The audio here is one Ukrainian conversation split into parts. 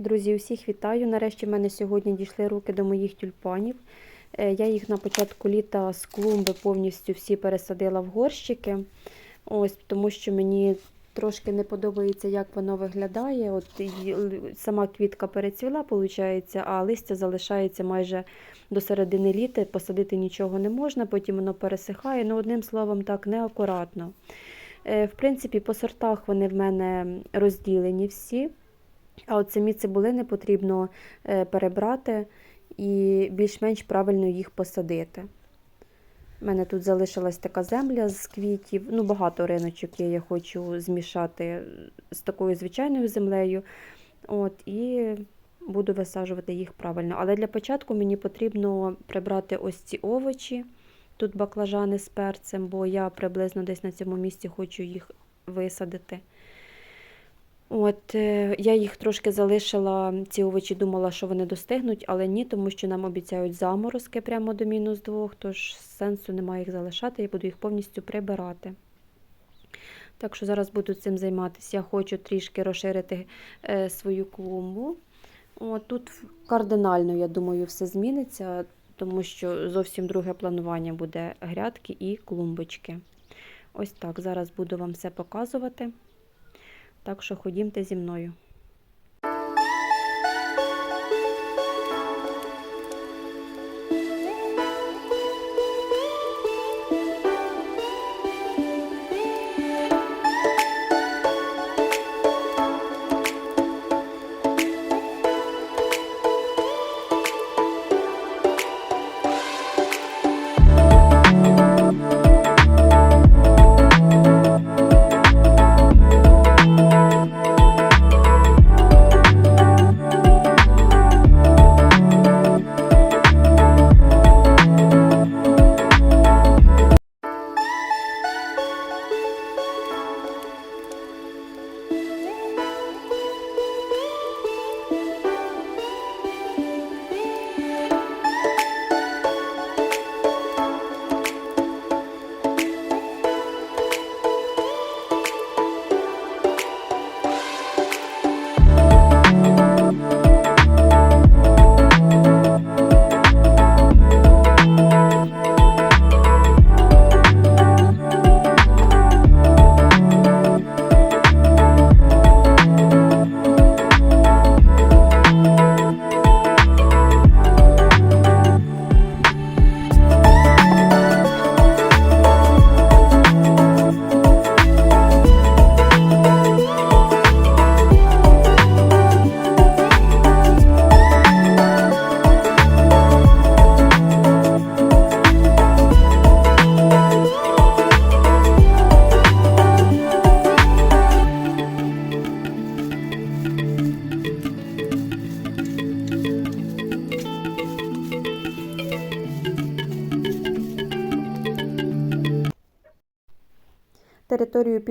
Друзі, усіх вітаю. Нарешті в мене сьогодні дійшли руки до моїх тюльпанів. Е, Я їх на початку літа з клумби повністю всі пересадила в горщики. Ось, тому що мені трошки не подобається, як воно виглядає. От сама квітка перецвіла, виходить, а листя залишається майже до середини літа. Посадити нічого не можна, потім воно пересихає. Ну, одним словом, так неакуратно. Е, В принципі, по сортах вони в мене розділені всі. А от самі цибулини потрібно е, перебрати і більш-менш правильно їх посадити. У мене тут залишилась така земля з квітів. Ну, багато риночок є, я хочу змішати з такою звичайною землею. От, і буду висаджувати їх правильно. Але для початку мені потрібно прибрати ось ці овочі. Тут баклажани з перцем, бо я приблизно десь на цьому місці хочу їх висадити. От, е, я їх трошки залишила, ці овочі думала, що вони достигнуть, але ні, тому що нам обіцяють заморозки прямо до мінус двох, тож сенсу немає їх залишати, я буду їх повністю прибирати. Так що зараз буду цим займатися. Я хочу трішки розширити е, свою клумбу. От, тут кардинально, я думаю, все зміниться, тому що зовсім друге планування буде грядки і клумбочки. Ось так, зараз буду вам все показувати. Так що ходімте зі мною.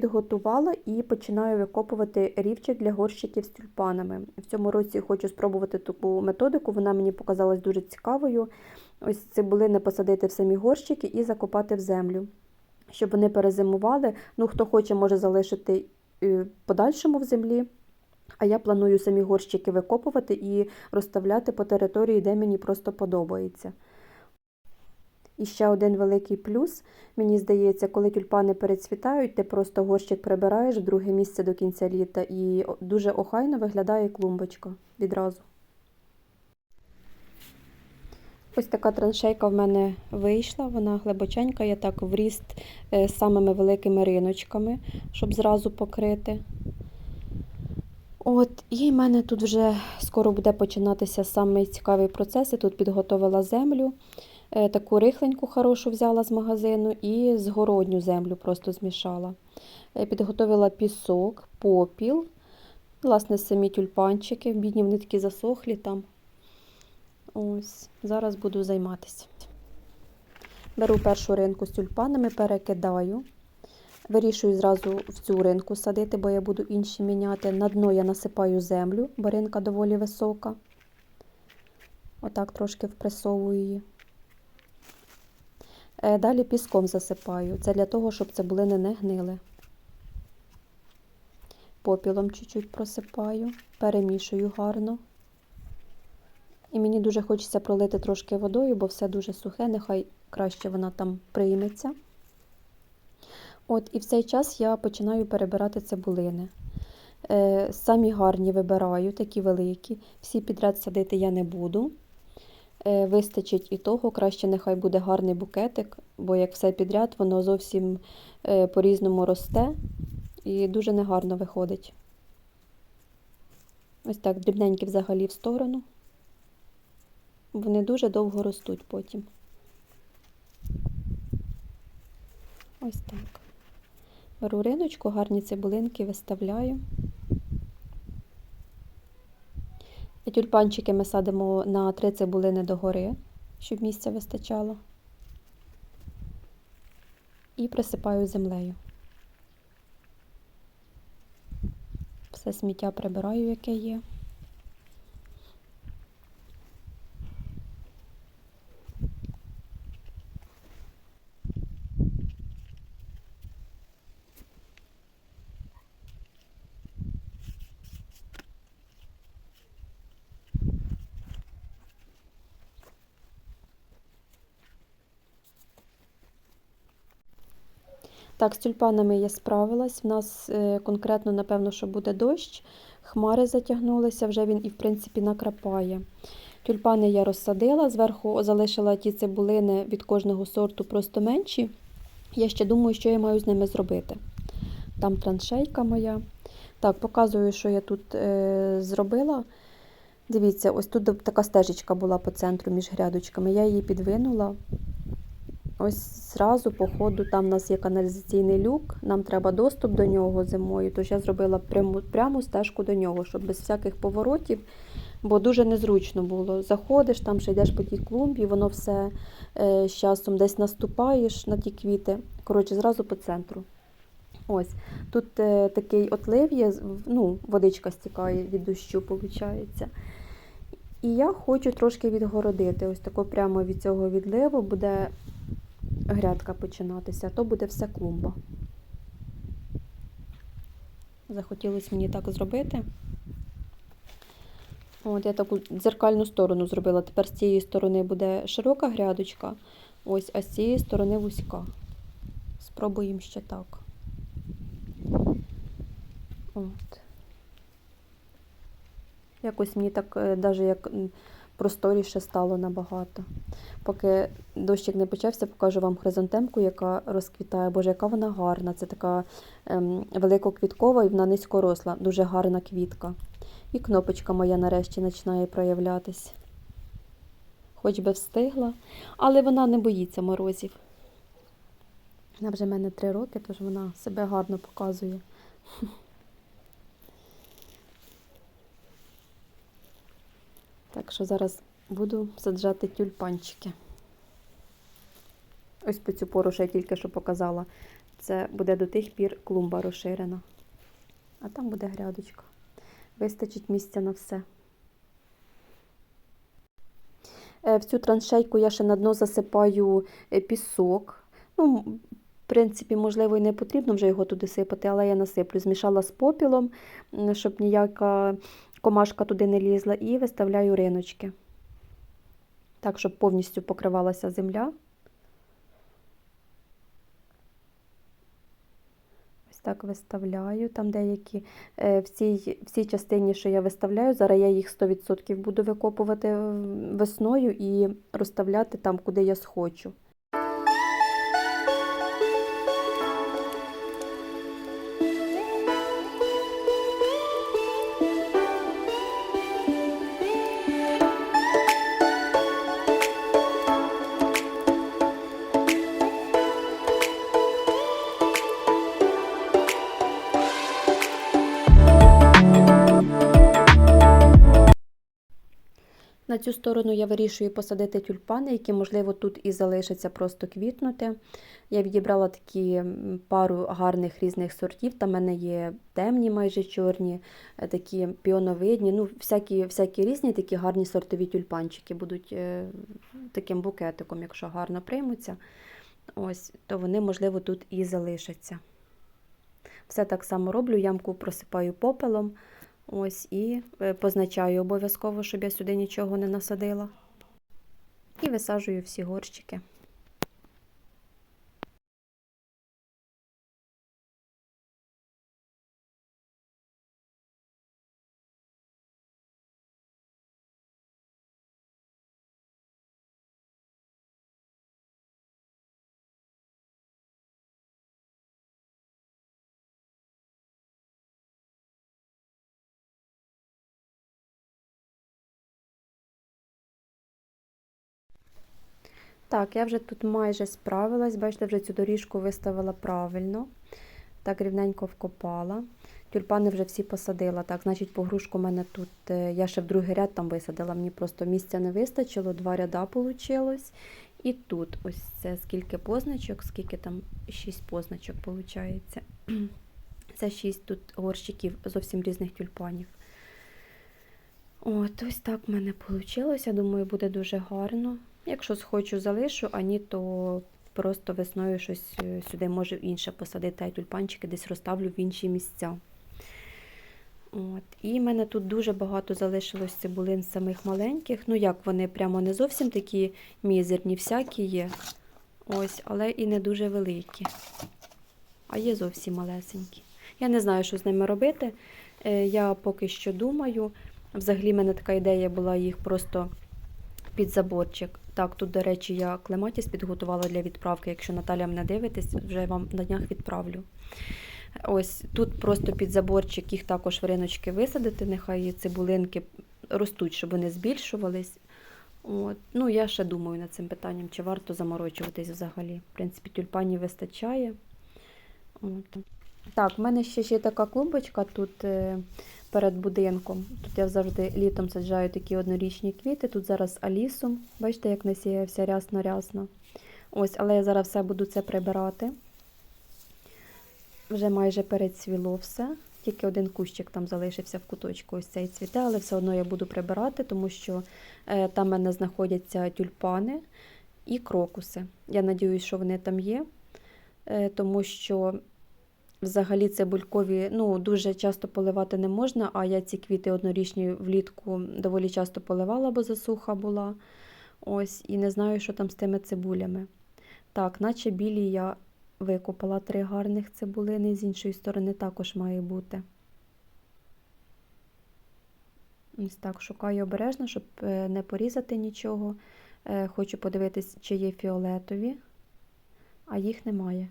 Підготувала і починаю викопувати рівчик для горщиків з тюльпанами. В цьому році хочу спробувати таку методику, вона мені показалась дуже цікавою. Ось цибулини посадити в самі горщики і закопати в землю, щоб вони перезимували. Ну, хто хоче, може залишити е, подальшому в землі. А я планую самі горщики викопувати і розставляти по території, де мені просто подобається. І ще один великий плюс, мені здається, коли тюльпани перецвітають, ти просто горщик прибираєш в друге місце до кінця літа і дуже охайно виглядає клумбочка відразу. Ось така траншейка в мене вийшла, вона глибоченька, я так в ріст е, з самими великими риночками, щоб зразу покрити. От, і в мене тут вже скоро буде починатися самий цікавий процес. Я тут підготовила землю. Е, Таку рихленьку хорошу взяла з магазину і згородню землю просто змішала. Е, Підготовила пісок, попіл, власне, самі тюльпанчики. Бідні вони такі засохлі там. Ось, зараз буду займатися. Беру першу ринку з тюльпанами, перекидаю. Вирішую зразу в цю ринку садити, бо я буду інші міняти. На дно я насипаю землю, бо ринка доволі висока. Отак трошки впресовую її. Е, Далі піском засипаю. Це для того, щоб цибулини не гнили. попілом чуть-чуть просипаю, перемішую гарно. І мені дуже хочеться пролити трошки водою, бо все дуже сухе, нехай краще вона там прийметься. От, і в цей час я починаю перебирати цибулини. Е, самі гарні вибираю, такі великі. Всі підряд садити я не буду. Е, вистачить і того, краще нехай буде гарний букетик, бо як все підряд, воно зовсім е, по-різному росте і дуже негарно виходить. Ось так, дрібненькі взагалі в сторону. Вони дуже довго ростуть потім. Ось так. Беру риночку, гарні цибулинки виставляю. Тюльпанчики ми садимо на три цибулини догори, щоб місця вистачало. І присипаю землею. Все сміття прибираю, яке є. Так, з тюльпанами я справилась. В нас е, конкретно, напевно, що буде дощ. Хмари затягнулися, вже він і, в принципі, накрапає. Тюльпани я розсадила, зверху залишила ті цибулини від кожного сорту просто менші. Я ще думаю, що я маю з ними зробити. Там траншейка моя. Так, показую, що я тут е, зробила. Дивіться, ось тут така стежечка була по центру між грядочками. Я її підвинула. Ось зразу по ходу там у нас є каналізаційний люк, нам треба доступ до нього зимою, тож я зробила пряму, пряму стежку до нього, щоб без всяких поворотів, бо дуже незручно було. Заходиш, там ще йдеш по тій клумбі, воно все е, з часом десь наступаєш на ті квіти. Коротше, зразу по центру. Ось, Тут е, такий отлив є, ну, водичка стікає від дощу, виходить. І я хочу трошки відгородити. Ось тако прямо від цього відливу буде грядка починатися, то буде все клумба. Захотілося мені так зробити. От я таку дзеркальну сторону зробила. Тепер з цієї сторони буде широка грядочка, ось, а з цієї сторони вузька. Спробуємо ще так. От. Якось мені так, навіть як просторіше стало набагато. Поки дощик не почався, покажу вам хризантемку, яка розквітає. Боже, яка вона гарна. Це така ем, великоквіткова і вона низькоросла, дуже гарна квітка. І кнопочка моя нарешті починає проявлятись. Хоч би встигла, але вона не боїться морозів. Вона вже в мене три роки, тож вона себе гарно показує. Так що зараз буду саджати тюльпанчики. Ось по цю пору, що я тільки що показала. Це буде до тих пір клумба розширена. А там буде грядочка. Вистачить місця на все. Е, В цю траншейку я ще на дно засипаю е, пісок. Ну, в принципі, можливо, і не потрібно вже його туди сипати, але я насиплю. Змішала з попілом, щоб ніяка комашка туди не лізла, і виставляю риночки. Так, щоб повністю покривалася земля. Ось так виставляю. Там деякі е, в цій, в цій частині, що я виставляю, зараз я їх 100% буду викопувати весною і розставляти там, куди я схочу. Цю сторону я вирішую посадити тюльпани, які, можливо, тут і залишаться просто квітнути. Я відібрала такі пару гарних різних сортів. Там в мене є темні, майже чорні, е, такі піоновидні, ну, всякі всякі різні такі гарні сортові тюльпанчики будуть е, таким букетиком, якщо гарно приймуться, ось, то вони, можливо, тут і залишаться. Все так само роблю, ямку просипаю попелом. Ось і е, позначаю обов'язково, щоб я сюди нічого не насадила. І висаджую всі горщики. Так, я вже тут майже справилась. Бачите, вже цю доріжку виставила правильно. Так, рівненько вкопала. Тюльпани вже всі посадила. Так, значить, погрушку в мене тут. е, Я ще в другий ряд там висадила. Мені просто місця не вистачило, два ряда вийшло. І тут ось це скільки позначок, скільки там шість позначок виходить. Це шість тут горщиків зовсім різних тюльпанів. От, ось так в мене вийшло. Я думаю, буде дуже гарно. Якщо схочу, залишу, а ні, то просто весною щось е, сюди може інше посадити, а тюльпанчики десь розставлю в інші місця. От. І в мене тут дуже багато залишилось цибулин самих маленьких. Ну, як вони прямо не зовсім такі мізерні, всякі є. Ось, але і не дуже великі. А є зовсім малесенькі. Я не знаю, що з ними робити. Е, Я поки що думаю. Взагалі, в мене така ідея була їх просто під заборчик. Так, тут, до речі, я клематіс підготувала для відправки. Якщо Наталя мене дивитесь, вже вам на днях відправлю. Ось тут просто під заборчик їх також в риночки висадити, нехай цибулинки ростуть, щоб вони збільшувались. От. Ну, я ще думаю над цим питанням, чи варто заморочуватись взагалі. В принципі, тюльпанів вистачає. От. Так, в мене ще ще така клумбочка тут е, перед будинком. Тут я завжди літом саджаю такі однорічні квіти. Тут зараз алісум. Бачите, як насіявся рясно-рясно. Ось, але я зараз все буду це прибирати. Вже майже перецвіло все. Тільки один кущик там залишився в куточку, ось цей цвіте, але все одно я буду прибирати, тому що е, там в мене знаходяться тюльпани і крокуси. Я сподіваюся, що вони там є, е, тому що взагалі цибулькові ну, дуже часто поливати не можна, а я ці квіти однорічні влітку доволі часто поливала, бо засуха була. Ось, і не знаю, що там з тими цибулями. Так, наче білі я викопала три гарних цибулини, з іншої сторони також має бути. Ось так, шукаю обережно, щоб е, не порізати нічого. Е, Хочу подивитись, чи є фіолетові, а їх немає.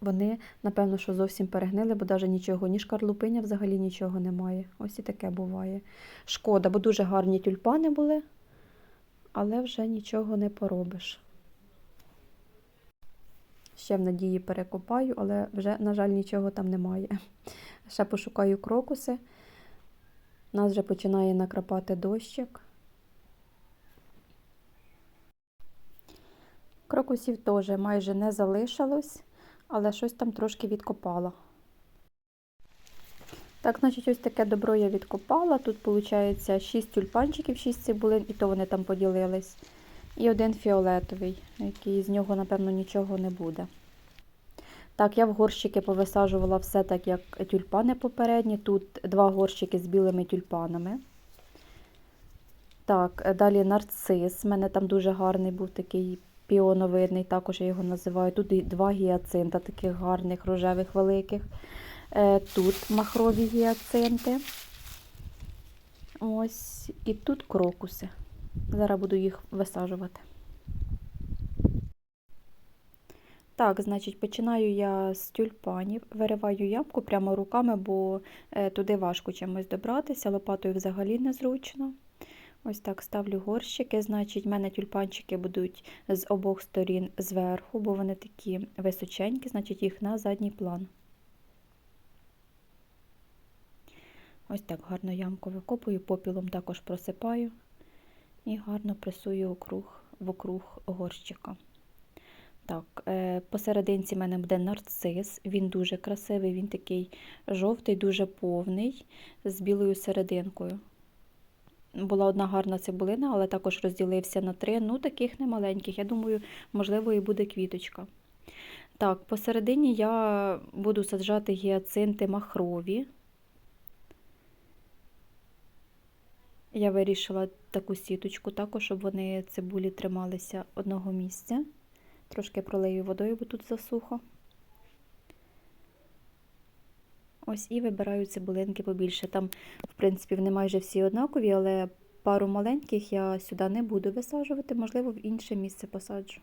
Вони, напевно, що зовсім перегнили, бо навіть нічого, ні шкарлупиня взагалі нічого немає. Ось і таке буває. Шкода, бо дуже гарні тюльпани були, але вже нічого не поробиш. Ще в надії перекопаю, але вже, на жаль, нічого там немає. Ще пошукаю крокуси. Нас вже починає накрапати дощик. Крокусів теж майже не залишилось, але щось там трошки відкопала. Так, значить, ось таке добро я відкопала. Тут, виходить, 6 тюльпанчиків, 6 цибулин, і то вони там поділились. І один фіолетовий, який з нього, напевно, нічого не буде. Так, я в горщики повисаджувала все так, як тюльпани попередні. Тут два горщики з білими тюльпанами. Так, далі нарцис. У мене там дуже гарний був такий піоновидний, також я його називаю. Тут і два гіацинта, таких гарних, рожевих, великих. Е, Тут махрові гіацинти. Ось, і тут крокуси. Зараз буду їх висаджувати. Так, значить, починаю я з тюльпанів, вириваю ямку прямо руками, бо е, туди важко чимось добратися, лопатою взагалі незручно. Ось так ставлю горщики. Значить, в мене тюльпанчики будуть з обох сторін зверху, бо вони такі височенькі, значить, їх на задній план. Ось так гарно ямку викопую, попілом також просипаю і гарно пресую округ, вокруг горщика. Так, е, посерединці в мене буде нарцис, він дуже красивий, він такий жовтий, дуже повний, з білою серединкою. Була одна гарна цибулина, але також розділився на три, ну таких немаленьких. Я думаю, можливо, і буде квіточка. Так, посередині я буду саджати гіацинти махрові. Я вирішила таку сіточку також, щоб вони цибулі трималися одного місця. Трошки пролию водою, бо тут засухо. Ось і вибираю цибулинки побільше. Там, в принципі, вони майже всі однакові, але пару маленьких я сюди не буду висаджувати, можливо, в інше місце посаджу.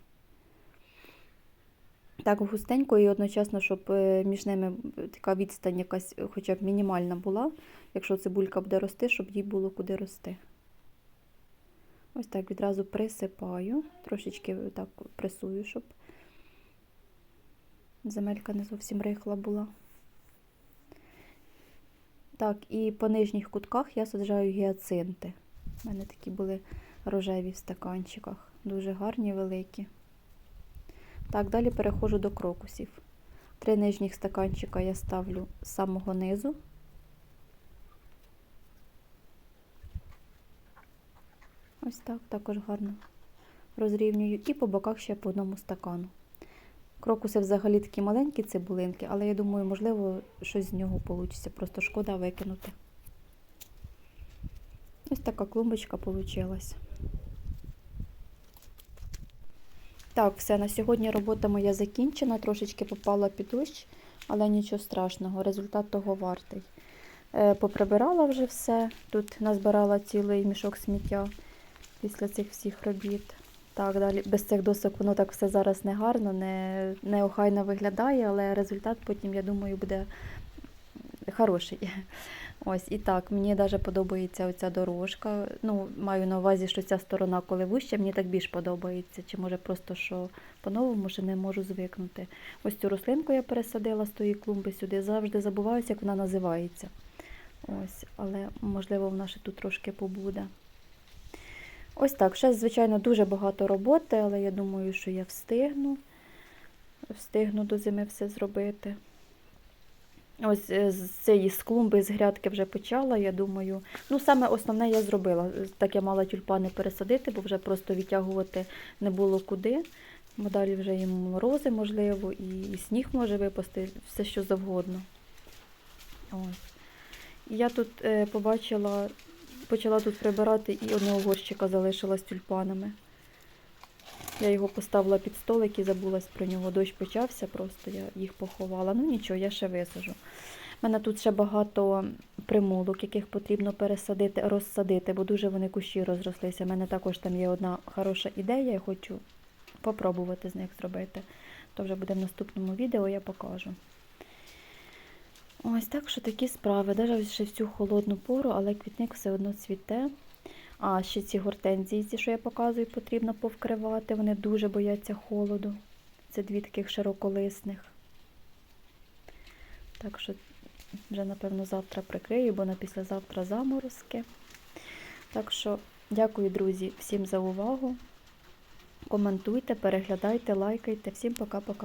Так густенько і одночасно, щоб е, між ними така відстань якась хоча б мінімальна була, якщо цибулька буде рости, щоб їй було куди рости. Ось так відразу присипаю, трошечки так пресую, щоб земелька не зовсім рихла була. Так, і по нижніх кутках я саджаю гіацинти. У мене такі були рожеві в стаканчиках, дуже гарні, великі. Так, далі переходжу до крокусів. Три нижніх стаканчика я ставлю з самого низу. Ось так, також гарно розрівнюю. І по боках ще по одному стакану. Крокуси взагалі такі маленькі цибулинки, але я думаю, можливо, щось з нього вийде. Просто шкода викинути. Ось така клумбочка вийшла. Так, все, на сьогодні робота моя закінчена, трошечки попала під дощ, але нічого страшного, результат того вартий. Е, Поприбирала вже все, тут назбирала цілий мішок сміття після цих всіх робіт. Так, далі без цих досок воно так все зараз не гарно, не, не охайно виглядає, але результат потім, я думаю, буде хороший. Ось і так, мені навіть подобається оця дорожка. Ну, маю на увазі, що ця сторона, коли вуща, мені так більш подобається. Чи може просто що по-новому ще не можу звикнути. Ось цю рослинку я пересадила з тої клумби сюди. Завжди забуваюся, як вона називається. Ось, але можливо вона ще тут трошки побуде. Ось так. Ще, звичайно, дуже багато роботи, але я думаю, що я встигну. Встигну до зими все зробити. Ось е, з цієї з клумби, з грядки вже почала, я думаю. Ну, саме основне я зробила. Так я мала тюльпани пересадити, бо вже просто відтягувати не було куди. Бо далі вже і морози, можливо, і, і сніг може випасти, все що завгодно. Ось. Я тут е, побачила, почала тут прибирати і одного горщика залишила з тюльпанами. Я його поставила під столик і забулась про нього. Дощ почався, просто я їх поховала. Ну нічого, я ще висажу. У мене тут ще багато примулок, яких потрібно пересадити, розсадити, бо дуже вони кущі розрослися. У мене також там є одна хороша ідея, я хочу попробувати з них зробити. То вже буде в наступному відео, я покажу. Ось так що такі справи. Навіть ще в цю холодну пору, але квітник все одно цвіте. А ще ці гортензії, ці, що я показую, потрібно повкривати. Вони дуже бояться холоду. Це дві таких широколисних. Так що вже, напевно, завтра прикрию, бо на післязавтра заморозки. Так що, дякую, друзі, всім за увагу. Коментуйте, переглядайте, лайкайте. Всім пока-пока.